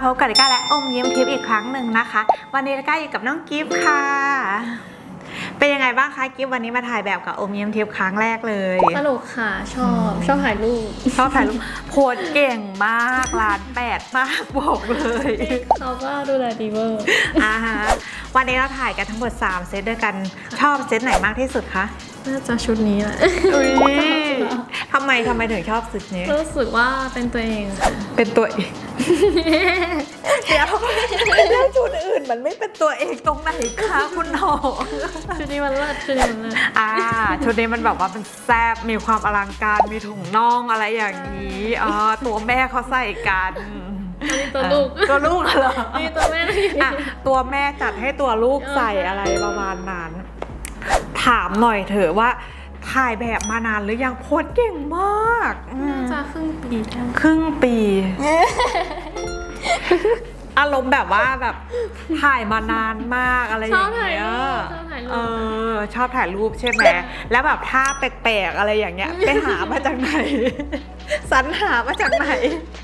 ครั้งหนึ่งนะคะ วันนี้ก้าอยู่กับน้องกิฟต์ค่ะ เป็นยังไงบ้างคะกิฟต์วันนี้มาถ่ายแบบกับโอมยิ้มทิพย์ครั้งแรกเลยสนุกค่ะชอบชอบถ่ายรูปชอบถ่ายรูปโพสเก่งมากร้านแปดมากบอกเลยเขาก็ดูแลดีเวอร์อ่าฮะวันนี้เราถ่ายกันทั้งหมด3เซตด้วยกันชอบเซตไหนมากที่สุดคะน่าจะชุดนี้แหละอุ้ยทำไมทำไมถึงชอบเซตนี้รู้สึกว่าเป็นตัวเองค่ะเป็นตัวเอง เดี๋ยวแล้วชุดอื่นมันไม่เป็นตัวเองตรงไหนคะคุณน้องชุดนี้มันเลิศชุดนี้มันเลิศอ่าชุดนี้มันแบบว่าเป็นแซบมีความอลังการมีถุงน่องอะไรอย่างนี้อ๋อตัวแม่เขาใส่กันอันนี้ตัวลูกอะตัวลูกเหรอนี่ตัวแม่นี่อะตัวแม่จัดให้ตัวลูกใส่อะไรประมาณนั้น ถามหน่อยเถอะว่า ถ่ายแบบมานานหรือยังโพสเก่งมากอืมน่าจะครึ่งปีได้ครึ่งปี อารมณ์แบบว่าแบบถ่ายมานานมากอะไรอชอย่างบถ่ายเงี้ย รูปชอบถ่ายรูเอปอ ชอบถ่ายรูปใช่ไหม แล้วแบบท่าแปลกๆอะไรอย่างเงี้ย ไปหามาจากไหน สรรหามาจากไหน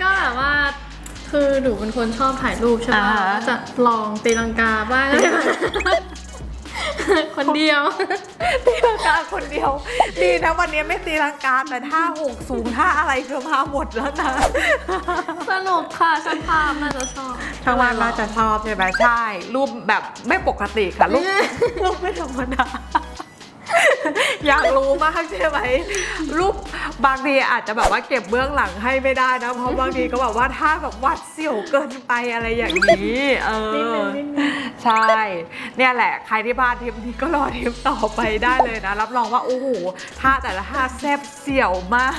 ก็แบบว่า คือหนูเป็นคนชอบถ่ายรูปใช่ไหมอ่าฮะก็จะลองตีลังกาบ้างอะไรบ้าง คนเดียว ตีลังกาคนเดียว ดีนะวันนี้ไม่ตีลังกาแต่ท่าหกสูงท่าอะไรคือมาหมดแล้วนะสนุกค่ะช่างภาพน่าจะชอบทางบ้านน่าจะชอบใช่ไหมใช่ รูปแบบไม่ปกติค่ะรูปรูปไม่ธรรมดา อยากรู้มากใช่ไหมรูปบางทีอาจจะแบบว่าเก็บเบื้องหลังให้ไม่ได้นะ เพราะบางทีก็แบบว่าถ้าแบบหวัดเสียวเกินไปอะไรอย่างนี้เอนิดนึองนิดนึงใช่ เนี่ยแหละ ใครที่พลาดทริปนี้ก็รอทริปต่อไปได้เลยนะ รับรองว่าโอ้โหท่าแต่ละท่าแซ่บเสี่ยวมาก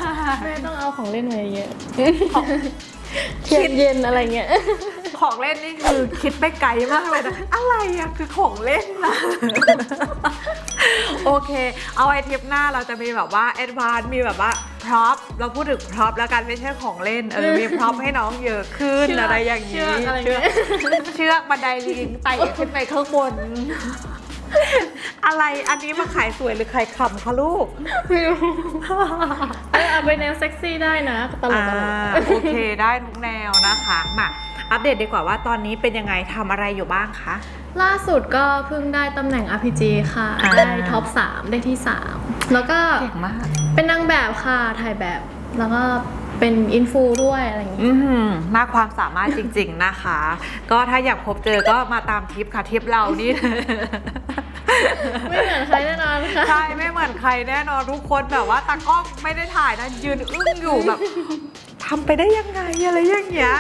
แม่ต้องเอาของเล่นมาเยอะเทียนเย็นอะไรเงี้ย ของเล่นนี่คือคิดไปไกลมากเลยนะ อะไรอะคือของเล่นนะ โอเค เอาไว้ทริปหน้าเราจะมีแบบว่าแอดวานมีแบบว่าพร็อพเราพูดถึงพร็อพแล้วกันไม่ใช่ของเล่นเออมีพร็อพให้น้องเยอะขึ้นเชือกอะไรอย่างนี้เชือกอะไรเงี้ย เชือกบันไดลิงไต่ขึ้นไปข้างบน อะไรอันนี้มาขายสวยหรือขายขำคะลูก ไม่รู้เออเอาไปแนวเซ็กซี่ได้นะตลกตลกอ่าโอเคได้ทุกแนวนะคะมา อัปเดตดีกว่าว่าตอนนี้เป็นยังไงทำอะไรอยู่บ้างคะ ล่าสุดก็เพิ่งได้ตำแหน่ง RPG ค่ะ อ่า ได้ท็อป 3 ได้ที่ 3 แล้วก็เก่งมากเป็นนางแบบค่ะ ถ่ายแบบ แล้วก็เป็นอินฟูด้วยอะไรอย่างงี้ อืมมากความสามารถจริง ๆนะคะ ก็ถ้าอยากพบเจอก็มาตามทิปค่ะทิปเรานี่ ไม่เหมือนใครแน่นอนค่ะ ใช่ไม่เหมือนใครแน่นอนทุกคนแบบว่าตากล้องไม่ได้ถ่ายนะยืนอึ้งอยู่แบบทำไปได้ยังไงอะไรอย่างเงี้ย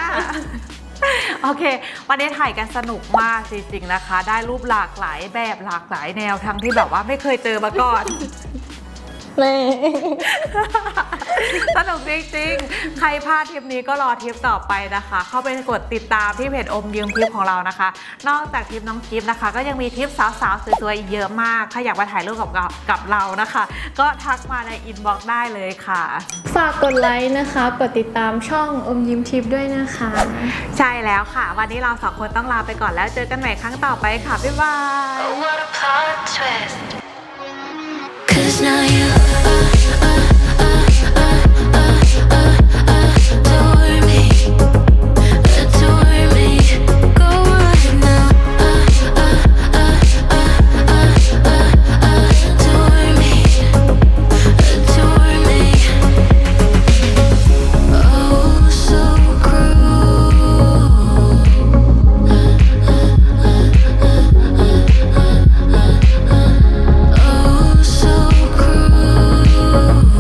โอเค วันนี้ถ่ายกันสนุกมากจริงๆนะคะ ได้รูปหลากหลายแบบหลากหลายแนวทั้งที่แบบว่าไม่เคยเจอมาก่อน เล่สนุกจริงๆ ใครพลาดทริปนี้ก็รอทริปต่อไปนะคะ เข้าไปกดติดตามที่เพจอมยืมทริปของเรานะคะ นอกจากทริปน้องกิฟต์นะคะ ก็ยังมีทริปสาวๆสวยๆอีกเยอะมากถ้าอยากมาถ่ายรูปกับเรากับเรานะคะ ก็ทักมาในอินบ็อกซ์ได้เลยค่ะ ฝากกดไลค์นะคะ กดติดตามช่องอมยิ้มทิปด้วยนะคะ ใช่แล้วค่ะ วันนี้เราสองคนต้องลาไปก่อนแล้วเจอกันใหม่ครั้งต่อไปค่ะบ๊ายบาย Oh, what a plot twist. Cause now you. are